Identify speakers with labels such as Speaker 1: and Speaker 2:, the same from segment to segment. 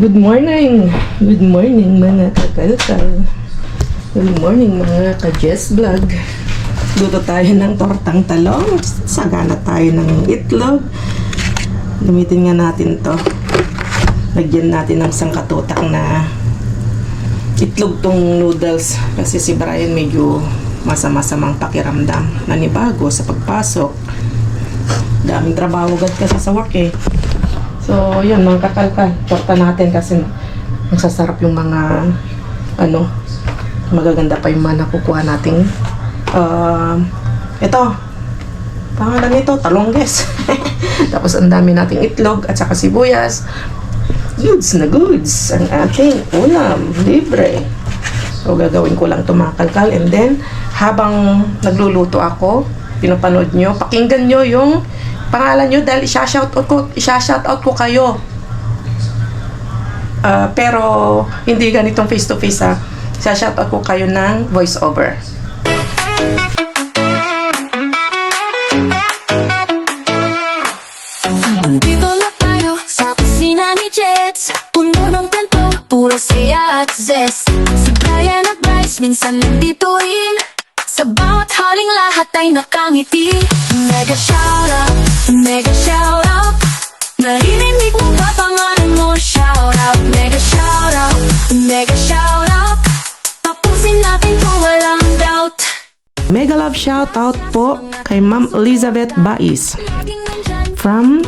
Speaker 1: Good morning! Good morning mga kakalkal. Good morning mga ka-Jess Vlog. Luto tayo ng tortang talong. Sagana tayo ng itlog. Gamitin nga natin to. Lagyan natin ng sangkatutak na itlog tong noodles. Kasi si Brian medyo masama-samang pakiramdam. Nanibago sa pagpasok. Daming trabaho agad kasi sa work eh. So, yun, mga kakalkal. Torta natin kasi masasarap yung mga, ano, magaganda pa yung mga nakukuha nating, uh, ito, pangalan nito, talongges. Tapos, ang dami nating itlog at saka sibuyas. Goods na goods ang ating ulam. Libre. So, gagawin ko lang ito mga kalkal. And then, habang nagluluto ako, pinapanood nyo, pakinggan nyo yung pangalan nyo dahil isa-shoutout ko, isa-shoutout ko kayo. Ah, pero, hindi ganitong face-to-face ha. Isa-shoutout ko kayo ng voice-over.
Speaker 2: Dito na tayo sa kusina ni Jets Puno ng kanto, puro siya at zest Si Brian at Bryce minsan nandito rin Sa bawat haling lahat ay nakangiti. Mega shoutout, mega shoutout. Narinig mo ba pangalan mo? Shoutout, mega shoutout, mega shoutout. Tapusin natin kung walang doubt.
Speaker 1: Mega love shoutout po kay Ma'am Elizabeth Bais. From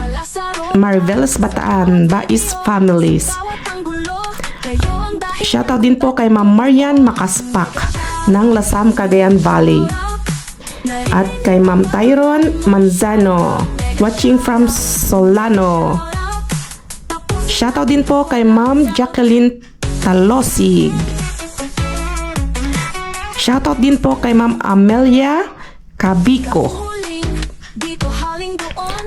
Speaker 1: Marvelous Bataan, Bais Families. Shoutout din po kay Ma'am Marian Makaspak ng Lasam, Cagayan Valley. At kay Ma'am Tyron Manzano, watching from Solano. Shoutout din po kay Ma'am Jacqueline Talosig. Shoutout din po kay Ma'am Amelia
Speaker 2: doon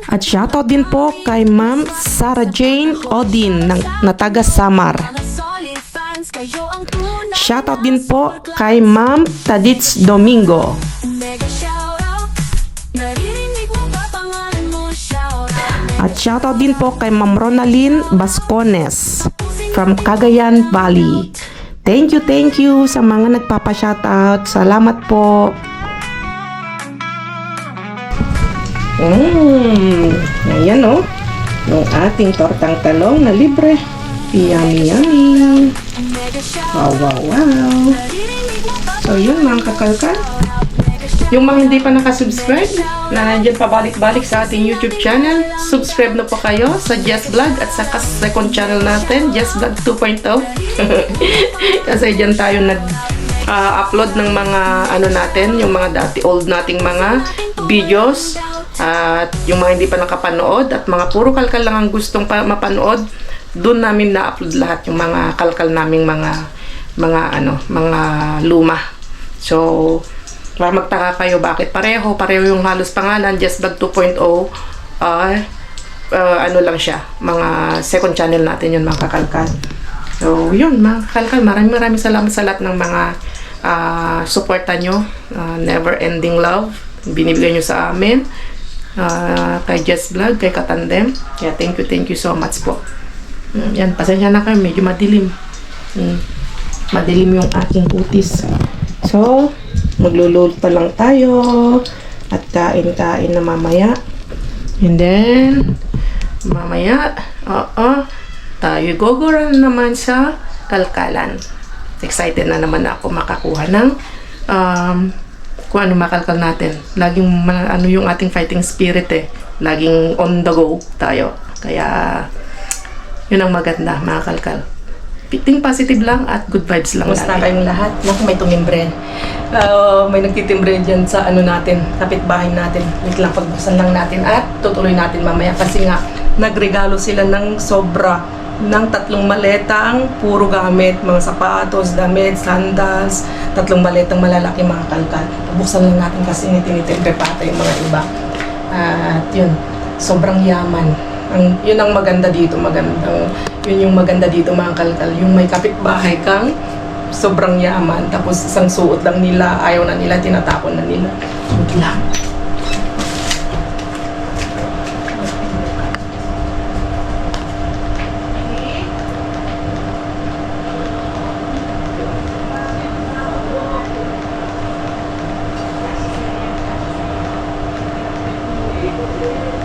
Speaker 1: At shoutout din po kay Ma'am Sarah Jane Odin ng, na taga Samar. Shoutout din po kay Ma'am Tadits Domingo. At shoutout din po kay Ma'am Ronalyn Bascones from Cagayan Valley. Thank you, thank you sa mga nagpapa-shoutout. Salamat po. Mmm, ayan o. Yung ating tortang talong na libre. Yummy, yummy. Wow, wow, wow. So yun mga kakalkal. Yung mga hindi pa nakasubscribe, na nandiyan pabalik-balik sa ating YouTube channel, subscribe na po kayo sa Jess Vlog at sa second channel natin, Jess Vlog 2.0. Kasi dyan tayo nag ah, ng mga ano natin, yung mga dati old nating mga videos at yung mga hindi pa nakapanood at mga puro kalkal lang ang gustong pa mapanood, doon namin na-upload lahat yung mga kalkal naming mga mga ano, mga luma. So, para magtaka kayo bakit pareho, pareho yung halos pangalan, Just Vlog 2.0, ah, ah, ano lang siya, mga second channel natin yun mga kakalkal. So, yun mga kakalkal, maraming maraming salamat sa lahat ng mga ah, suporta nyo, ah, never ending love, binibigay nyo sa amin, ah, kay Just Vlog, kay Katandem. Kaya thank you, thank you so much po. Mm, Yan, pasensya na kayo, medyo madilim. Mm, madilim yung aking kutis. So, magluluto lang tayo at kain-kain na mamaya. And then, mamaya, oo, tayo gogoran naman sa kalkalan. Excited na naman ako makakuha ng um, kung ano makalkal natin. Laging ano yung ating fighting spirit eh. Laging on the go tayo. Kaya, yun ang maganda, mga kalkal. Think positive lang at good vibes lang. Kumusta kayong lahat? Naku, may tumimbre. Uh, may nagtitimbre dyan sa ano natin, kapitbahay natin. Wait lang, pagbuksan lang natin at tutuloy natin mamaya kasi nga nagregalo sila ng sobra ng tatlong maletang puro gamit, mga sapatos, damit, sandals, tatlong maletang malalaki mga kalkal. Buksan lang natin kasi nitinitimbre pa ata yung mga iba. At yun, sobrang yaman. Ang, yun ang maganda dito, magandang, yun yung maganda dito mga kalkal, yung may kapitbahay kang sobrang yaman, tapos isang suot lang nila, ayaw na nila, tinatapon na nila. Good lang. Thank you.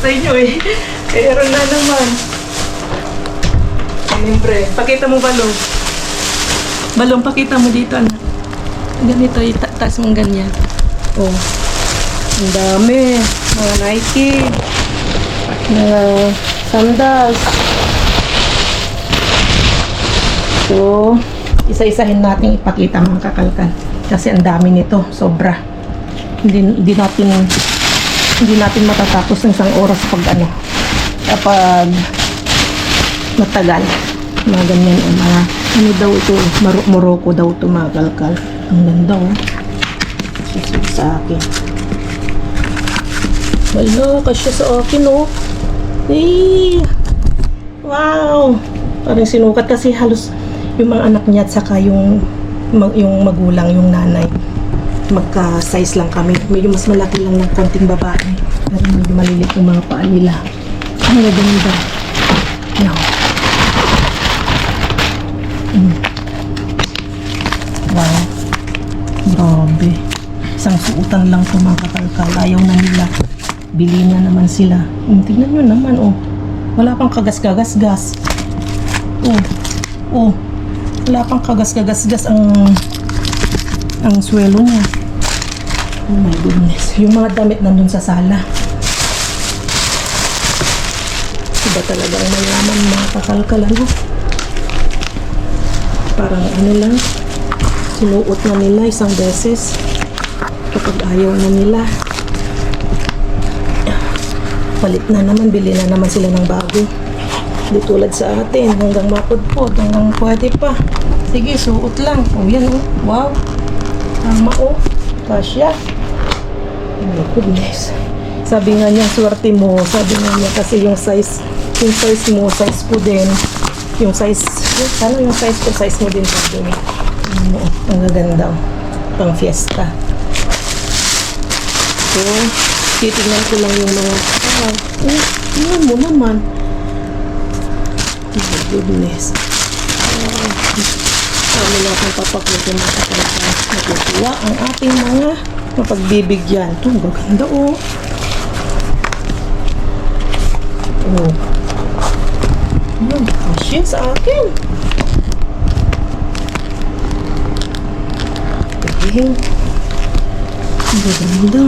Speaker 1: Sa inyo eh. Pero na naman. Siyempre, pakita mo balong. Balong, pakita mo dito, anak. Ganito, itaas mong ganyan. Oh. Ang dami. Mga Nike. Mga sandals. So, isa-isahin natin ipakita mga kakalkan. Kasi ang dami nito, sobra. Hindi, hindi natin hindi natin matatapos ng isang oras pag ano kapag matagal. Mga ganyan o mga ano daw ito Mar- Morocco daw ito mga kalkal. Ang ganda oh. Susunod sa akin. Wala kasya sa akin oh. Eh wow! Parang sinukat kasi halos yung mga anak niya at saka yung yung magulang yung nanay magka-size lang kami. Medyo mas malaki lang ng konting babae. Pero medyo malilit yung mga paa nila. Ang gaganda. No. Mm. Wow. Grabe. Isang suutan lang ito mga kakalkal. Ayaw na nila. Bili na naman sila. Mm, tingnan nyo naman, oh. Wala pang kagas-kagas-gas. Oh. Oh. Wala pang kagas-kagas-gas ang ang swelo niya. Oh my goodness. Yung mga damit nandun sa sala. Iba talagang mayaman mga kakalkalan. Oh. Parang ano lang, sinuot na nila isang beses. Kapag ayaw na nila, palit na naman, bili na naman sila ng bago. Hindi tulad sa atin, hanggang mapudpod, hanggang pwede pa. Sige, suot lang. O yan, oh. wow. Tama, oh. Kasya. Oh my goodness. Sabi nga niya, swerte mo. Sabi nga niya kasi yung size, yung size mo, size ko din. Yung size, ano yung size ko, size mo din sabi niya. Ano, ang gaganda. oh. Pang fiesta. So, titignan ko lang yung mga, ah, eh, tingnan mo naman. Oh my goodness. Ah, Kami lang papakutin mga kapatid. Natutuwa ang ating mga mapagbibigyan. Ito, gaganda oh. Oh. Yan, kasya sa akin. Ang gaganda.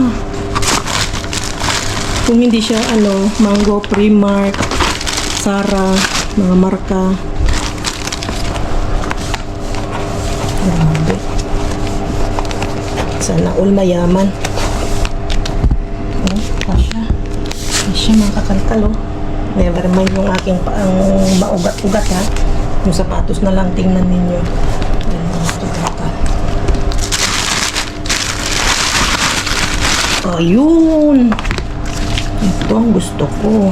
Speaker 1: Kung hindi siya, ano, Mango, Primark, Sara, mga marka. Grabe. Sana all mayaman. Oh, kasya. Kasya mga kakalkal, oh. Never mind yung aking paang maugat-ugat, ha. Yung sapatos na lang tingnan ninyo. Ayun! Ito ang gusto ko.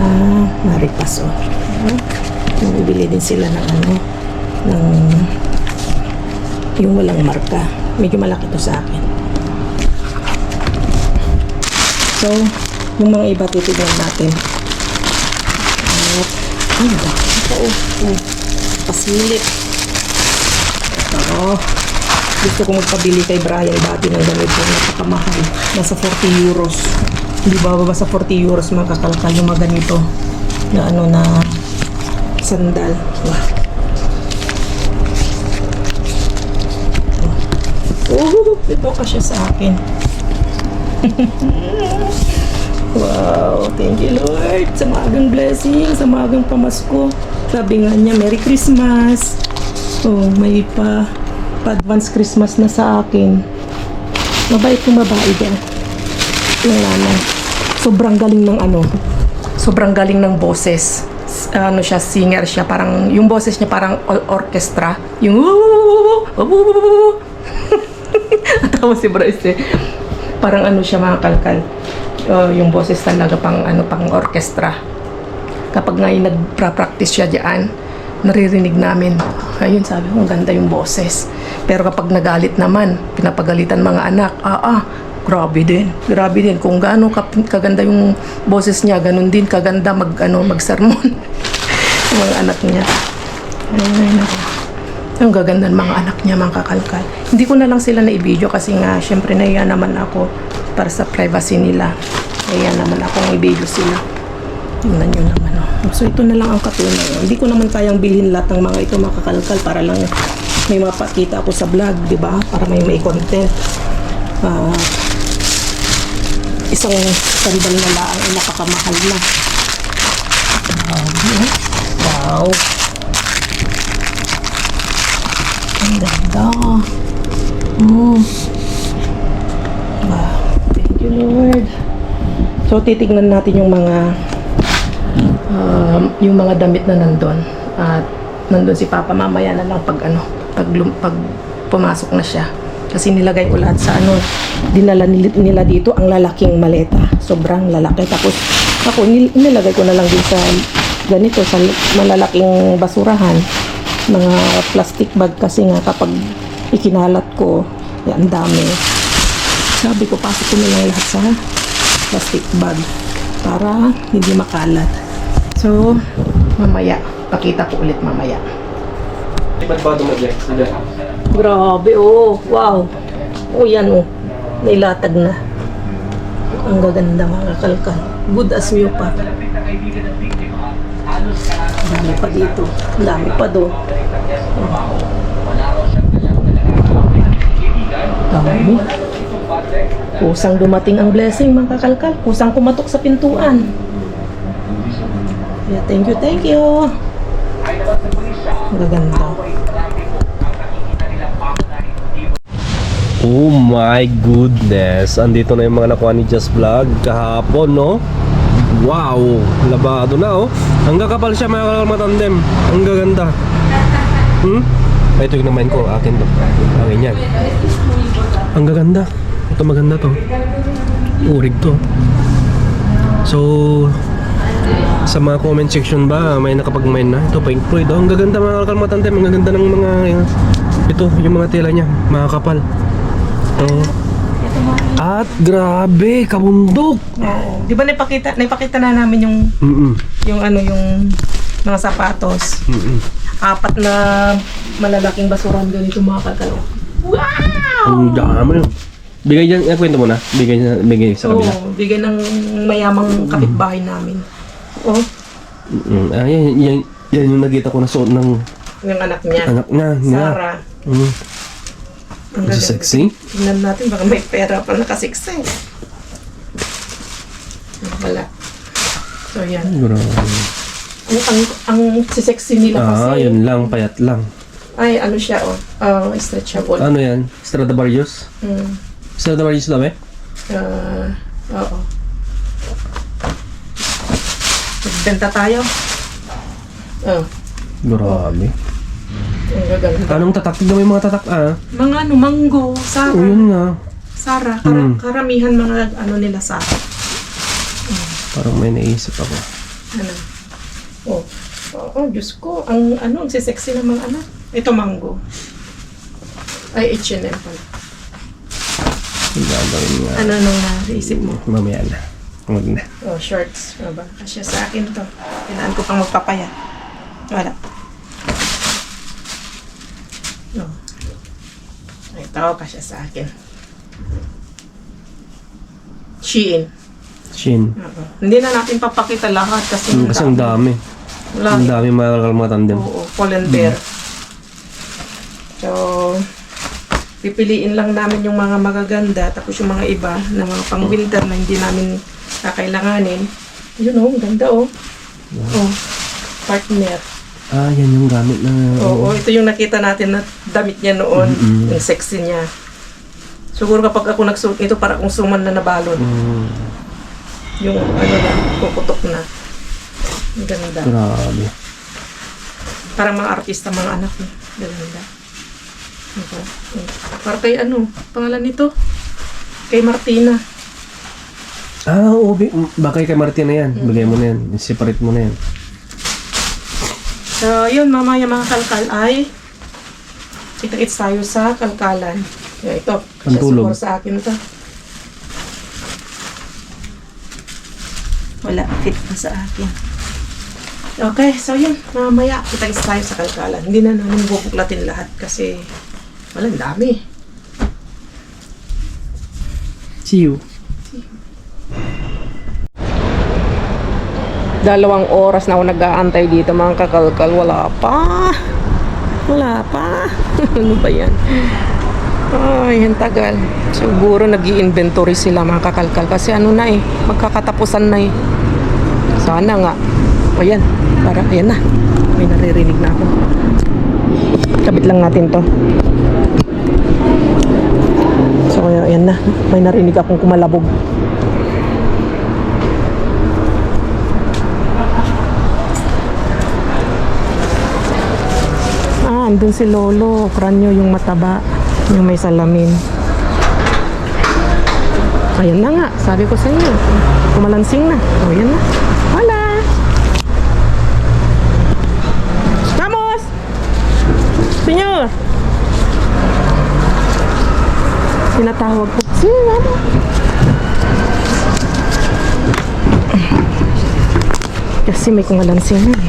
Speaker 1: Ah, maripas, oh. Bumibili din sila ng ano, ng yung walang marka. Medyo malaki to sa akin. So, yung mga iba titignan natin. At, ay, ito, oh, oh, pasilip. Ito, gusto ko magpabili kay Brian dati ng ganito, napakamahal. Nasa 40 euros. Hindi ba ba sa 40 euros mga kakalkal yung mga ganito na ano na sandal. Wow. Oh, ito kasya sa akin. wow, thank you Lord sa maagang blessing, sa maagang pamasko. Sabi nga niya, Merry Christmas. Oh, may pa, pa advance Christmas na sa akin. Mabait yung babae dyan. Yung nanay. Sobrang galing ng ano, sobrang galing ng boses. Ano siya, singer siya. Parang, yung boses niya parang or- orchestra. Yung Tawa si Bryce eh. Parang ano siya mga kalkal. Uh, yung boses talaga pang ano pang orchestra. Kapag nga nagpra-practice siya diyan, naririnig namin. Ayun sabi ko, ganda yung boses. Pero kapag nagalit naman, pinapagalitan mga anak, ah ah, grabe din. Grabe din. Kung gaano kaganda yung boses niya, ganun din kaganda mag, ano, mag-sermon. mga anak niya. Ay, naku. Ang gaganda ng mga anak niya, mga kakalkal. Hindi ko na lang sila na i-video kasi nga, syempre nahiya naman ako para sa privacy nila. Ayan naman akong i-video sila. Tingnan nyo naman. Oh. So ito na lang ang katunay. Hindi ko naman kayang bilhin lahat ng mga ito makakalkal para lang may mapakita ako sa vlog, di ba? Para may may content. Ah, isang sandal na lang ay nakakamahal na. Um, wow. Ang ganda. Mm. Wow. Thank you, Lord. So, titignan natin yung mga um, yung mga damit na nandun. At nandun si Papa mamaya na lang pag ano, pag, pag pumasok na siya. Kasi nilagay ko lahat sa ano, dinala nil- nila dito ang lalaking maleta. Sobrang lalaki. Tapos ako, nil- nilagay ko na lang din sa ganito, sa malalaking basurahan. Mga plastic bag kasi nga kapag ikinalat ko, yan, dami. Sabi ko, pasok ko na lang lahat sa plastic bag para hindi makalat. So, mamaya, pakita ko ulit mamaya.
Speaker 3: Ba't ba dumagay? Sige.
Speaker 1: Grabe, oh. Wow. Oh, yan, oh. Nailatag na. Ang gaganda mga kalkal. Good as new pa. Dami pa dito. Ang dami pa do. Dami. Kusang dumating ang blessing mga kakalkal. Kusang kumatok sa pintuan. Yeah, thank you, thank you. Gaganda.
Speaker 3: Oh my goodness. Andito na yung mga nakuha ni Just Vlog kahapon, no? Wow! Labado na, oh. Ang kakapal siya, mga matandem. Ang gaganda. Hmm? Ay, ito yung namain ko. Akin to. Akin yan. Ang gaganda. Ito maganda to. Urig to. So, sa mga comment section ba, may nakapag-mine na? Ito, Pink Floyd. Oh, ang gaganda mga kalmatandem. Ang gaganda ng mga... uh, ito, yung mga tela niya. Mga kapal. Ito. At grabe, kabundok.
Speaker 1: Oo. Di ba naipakita, naipakita na namin yung
Speaker 3: Mm-mm.
Speaker 1: yung ano yung mga sapatos.
Speaker 3: Mm-mm.
Speaker 1: Apat na malalaking basurahan ganito mga kakalo. Wow!
Speaker 3: Ang dami. Bigay dyan, eh, kwento mo na. Bigay, na- bigay sa
Speaker 1: Oo,
Speaker 3: kabila.
Speaker 1: bigay ng mayamang kapitbahay namin. Oh,
Speaker 3: Mm, ah, yan, yan, yan yung nakita ko na suot ng
Speaker 1: yung anak niya.
Speaker 3: anak niya. niya.
Speaker 1: Sarah.
Speaker 3: Mm.
Speaker 1: Ang gaganda.
Speaker 3: sexy.
Speaker 1: Tingnan natin baka may pera pa nakasiksi. Wala. So yan.
Speaker 3: Grabe.
Speaker 1: Ang, ang, ang sexy nila
Speaker 3: Ah,
Speaker 1: kasi.
Speaker 3: yun lang, payat lang.
Speaker 1: Ay, ano siya oh. Uh, stretchable.
Speaker 3: Ano yan? Stradivarius?
Speaker 1: Hmm.
Speaker 3: Stradivarius daw eh?
Speaker 1: Ah, oo. Nagbenta tayo. Oh,
Speaker 3: Grabe. Anong tatak? Tignan mo yung mga tatak ah.
Speaker 1: Mga ano, mango,
Speaker 3: O
Speaker 1: Sara.
Speaker 3: yun nga.
Speaker 1: Sara, kara-
Speaker 3: Hmm.
Speaker 1: karamihan mga ano nila Sara.
Speaker 3: Parang may naisip ako.
Speaker 1: Ano? Oh. Oo, oh, Diyos ko. Ang ano, ang sexy ng mga anak. Ito mango. Ay, H&M pala.
Speaker 3: Ang gagawin nga.
Speaker 1: Ano nung naisip mo?
Speaker 3: Mamaya na. Huwag na.
Speaker 1: Oh, shorts. Ano ba? Kasya sa akin to. Kailangan ko pang magpapaya. Wala. No. Ito, kasya sa akin. Shein.
Speaker 3: Shin.
Speaker 1: Oo. Hindi na natin papakita lahat kasi,
Speaker 3: Mm, kasi ang dami. Ang dami mga kalmatandem.
Speaker 1: Oo, Polen Bear. So, pipiliin lang namin yung mga magaganda tapos yung mga iba na mga pang winter na hindi namin kakailanganin. Yun oh, ang ganda oh. Oh, partner.
Speaker 3: Ah, yan yung gamit na...
Speaker 1: Oo, ito yung nakita natin na damit niya noon.
Speaker 3: Mm-mm.
Speaker 1: Yung sexy niya. Siguro kapag ako nagsuot nito, para akong suman na nabalon.
Speaker 3: Mm,
Speaker 1: Yung ano na, puputok na. Ang ganda.
Speaker 3: grabe.
Speaker 1: Parang mga artista, mga anak mo. Ganda. Okay. Para kay ano, pangalan nito? Kay Martina.
Speaker 3: Ah, oo. bi- Bagay kay Martina yan. Bigay mo na yan. Separate mo na yan.
Speaker 1: So, yun, mamaya mga kalkal ay kita-kits tayo sa kalkalan. Yeah, ito.
Speaker 3: Pantulog.
Speaker 1: siguro sa akin to. Wala, fit na sa akin. Okay, so yun, mamaya kita-kits tayo sa kalkalan. Hindi na namin bubuklatin lahat kasi walang dami.
Speaker 3: See you.
Speaker 1: Dalawang oras na ako nag-aantay dito mga kakalkal. Wala pa. Wala pa. ano ba yan? Ay, ang tagal. Siguro nag inventory sila mga kakalkal. Kasi ano na eh, magkakatapusan na eh. Sana nga. Ayan, para, ayan na. May naririnig na ako. Kabit lang natin to. So, ayan na. May narinig akong kumalabog. Ah, andun si Lolo. Kranyo yung mataba. Yung may salamin. Ayan na nga. Sabi ko sa inyo. Kumalansing na. O, ayan na. Wala. Vamos! Senyor! Tinatawag ko. Sige, ano? Kasi may kumalansing na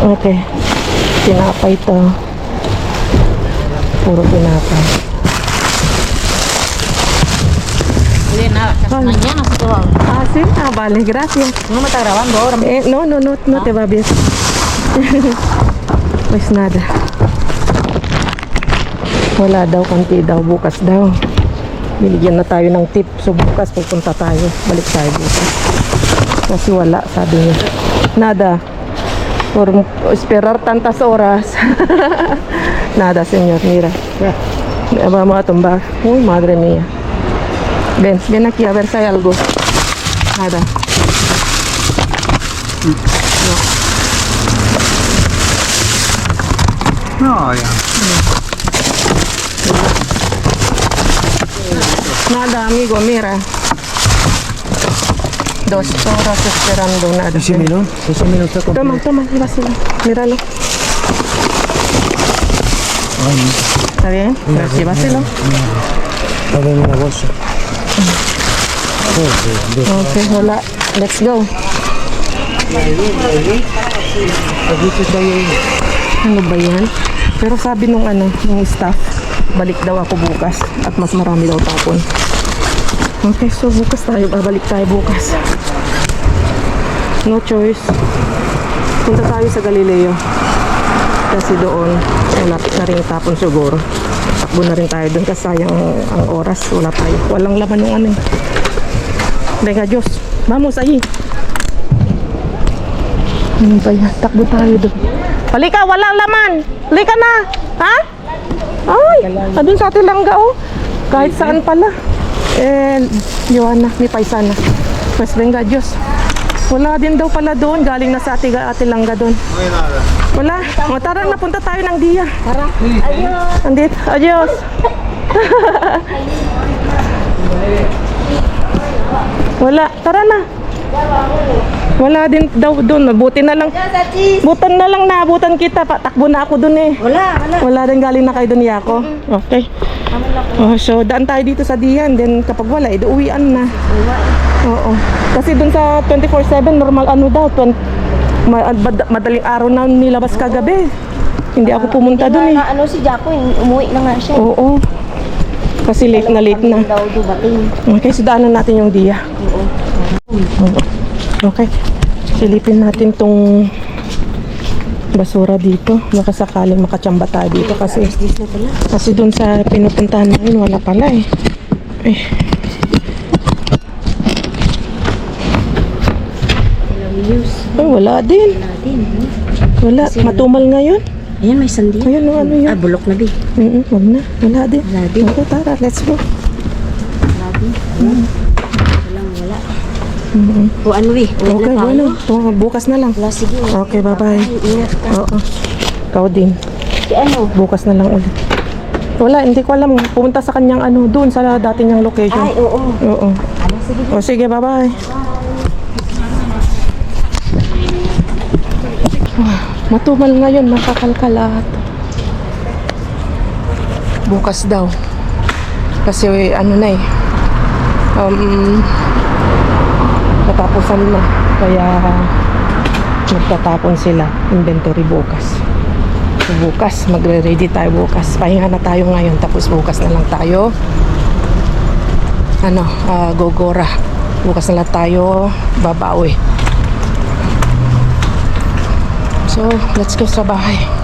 Speaker 1: Okay. Tinapay to. Puro tinapay.
Speaker 4: Tuwag.
Speaker 1: Ah, sí? Ah, vale. Gracias.
Speaker 4: Ano matagrabando ahora?
Speaker 1: Eh, no, no, no, no te va bien. pues nada. Wala daw, konti daw, bukas daw. Binigyan na tayo ng tip. So bukas pupunta tayo. Balik tayo dito. Kasi wala, sabi niya. Nada. Por esperar tantas horas. Nada, señor, mira. Vamos a tumbar. Uy, madre mía. Ven, ven aquí a ver si hay algo. Nada.
Speaker 5: No, ya.
Speaker 1: Nada, amigo, mira. Dos horas esperando nada.
Speaker 5: Ese melón, ese melón está
Speaker 1: Toma,
Speaker 5: completo.
Speaker 1: toma, llévaselo. Míralo. ¿Está bien? Pero llévaselo.
Speaker 5: Está en una bolsa.
Speaker 1: Ok, hola. Let's go. Ano ba yan? Pero sabi nung ano, nung staff, balik daw ako bukas at mas marami daw tapon. Okay, so bukas tayo, babalik tayo bukas. No choice. Punta tayo sa Galileo. Kasi doon, malapit na rin tapon siguro. Takbo na rin tayo doon kasi sayang ang oras. Wala tayo. Walang laman yung ano. Venga, Diyos. Vamos, ahí. Ano ba yan? Takbo tayo doon. Halika, walang laman. Halika na. Ha? Ay, adun sa ating langga, oh. Kahit saan pala. Eh, Joanna, may paisana. Pues venga, Diyos. Wala din daw pala doon. Galing na sa ate, ate langga doon. Wala. O, tara na, punta tayo ng dia. Tara. Adios. Andit. Adios. Wala. Tara na. Wala din daw doon. Buti na lang. Butan na lang naabutan kita. Patakbo na ako doon eh.
Speaker 4: Wala, wala.
Speaker 1: Wala din galing na kayo doon yako. Okay. Oh, so daan tayo dito sa Dian. Then kapag wala, edi uwian na. Oo. Kasi doon sa 24/7 normal ano daw, 20, ma- mad- madaling araw na nilabas kagabi. Hindi ako pumunta doon eh.
Speaker 4: Ano si Jaco, umuwi na nga siya.
Speaker 1: Oo. Kasi late na late na. Okay, so daanan natin yung Dia. Oo. Okay. Silipin natin tong basura dito. Baka sakaling makachamba tayo dito kasi kasi doon sa pinupuntahan namin wala pala eh. Eh. Ay, wala din.
Speaker 4: Natin.
Speaker 1: Wala. Matumal ngayon.
Speaker 4: Ayan, may sandi.
Speaker 1: Ayun, ano, ano
Speaker 4: Ah,
Speaker 1: yun?
Speaker 4: bulok na, Bi.
Speaker 1: Mm wag na. Wala din.
Speaker 4: Wala din.
Speaker 1: Okay, tara. Let's go.
Speaker 4: Grabe. Walang wala. O ano? Uwi
Speaker 1: Okay, bueno. Oh, bukas na lang.
Speaker 4: Wala, sige.
Speaker 1: Okay, bye-bye.
Speaker 4: Ingat ka.
Speaker 1: Oo. Ikaw din.
Speaker 4: Si ano?
Speaker 1: Bukas na lang ulit. Wala, hindi ko alam. Pumunta sa kanyang ano, doon sa dati niyang location.
Speaker 4: Ay, oo.
Speaker 1: Oo.
Speaker 4: Ano, sige.
Speaker 1: O sige, bye-bye. Ah, Matumal ngayon, makakalkalat. Bukas daw. Kasi ano na eh. Um, natapusan na. Kaya magtatapon sila inventory bukas. So bukas, magre-ready tayo bukas. Pahinga na tayo ngayon tapos bukas na lang tayo ano, ah, gogora. Bukas na lang tayo babawi. So, let's go sa bahay.